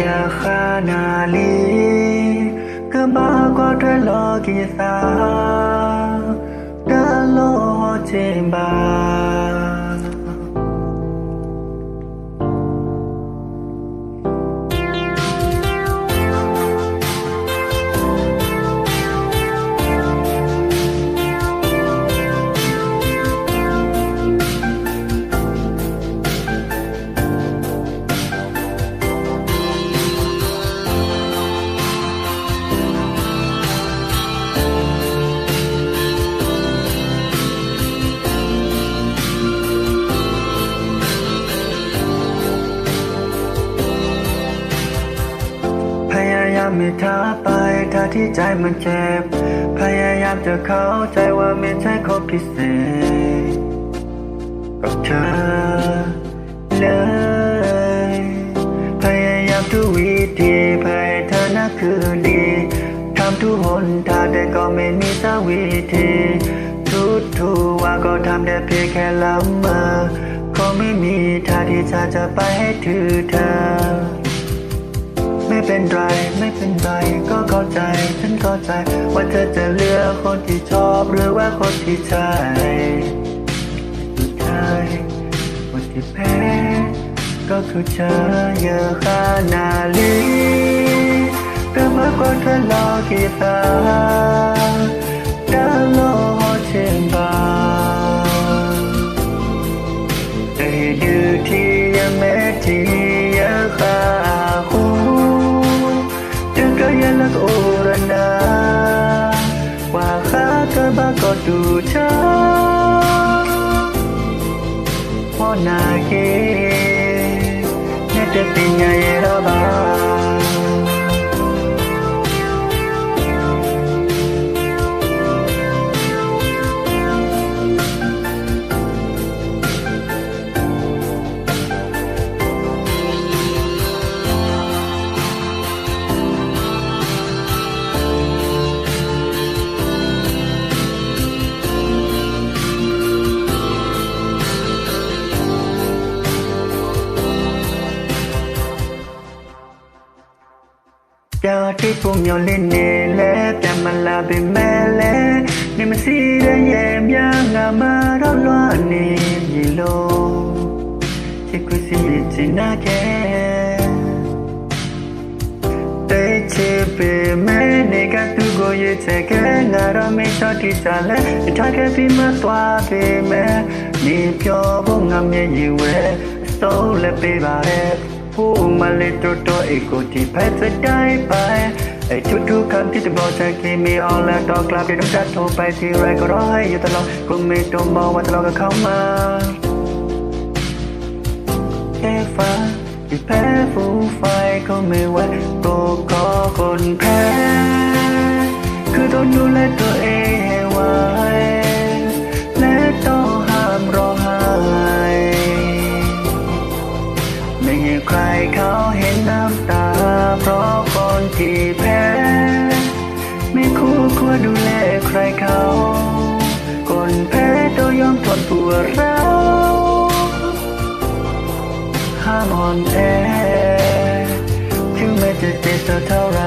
ညာခနာလီကဘာကွာထွက်လောကိသာတလောချင်းပါ ไม่ท้าไปถ้าที่ใจมันเจ็บ พยายามจะเข้าใจว่าไม่ใช่คนพิเศษกับเธอเลยพยายามทุกวิธีเพื่อให้เธอน่าคืนดีทำทุกหนทางแต่ก็ไม่มีสักวิธีทุกทุกว่าก็ทำได้เพียงแค่ละเมอคงไม่มีทางที่ฉันจะไปให้ถือเธอ ไม่เป็นไร ไม่เป็นไร ก็เข้าใจ ฉันเข้าใจ ว่าเธอจะเลือกคนที่ชอบหรือว่าคนที่ใช่สุดท้ายคนที่แพ้ก็คือเธอเยอะขนาดนี้เพื่อมากกว่าเธอรอกี่ตาได้รอเနာခေနဲ့တပညာရဲ့တော့ပါ ကြာတိပုံမျောလင်းနေလဲတမလာပင်မဲ့လဲနေမစီတဲ့ရဲ့မြငါမတော့လွားနေပြီလို့ချစ်ခွစီနေချင်နာကဲတဲချစ်ပေမဲ့နေကသူကိုရစ်ချက်ကငါတော့မေတော့တိစားလဲအထက်ကပြီးမသွားပေမဲ့နေပြောဖို့ငါမျက်ရည်ဝဲ soul လည်းပေးပါရဲ့ พูมาเลยตัวตัวอีกูที่ไปจะได้ไปไอ้ทุกคำที่จะบอกเธอคีมีออนแล้วต่อกลับเดี๋ยวน้องจะโทรไปที่ไรก็ร้อยอยู่ตลอดคงไม่ต้องมองว่าตลอดกับเขามาแค่ฟ้าที่แพ้ฟูไฟก็ไม่ไหวตัวก็คนแพ้คือต้องดูแลตัวเองให้ไว ดูแลใครเขาคนแพ้ต้องยอมทนปวดร้าวห้ามอ่อนแอถึงแม้จะเจ็บสักเท่าไร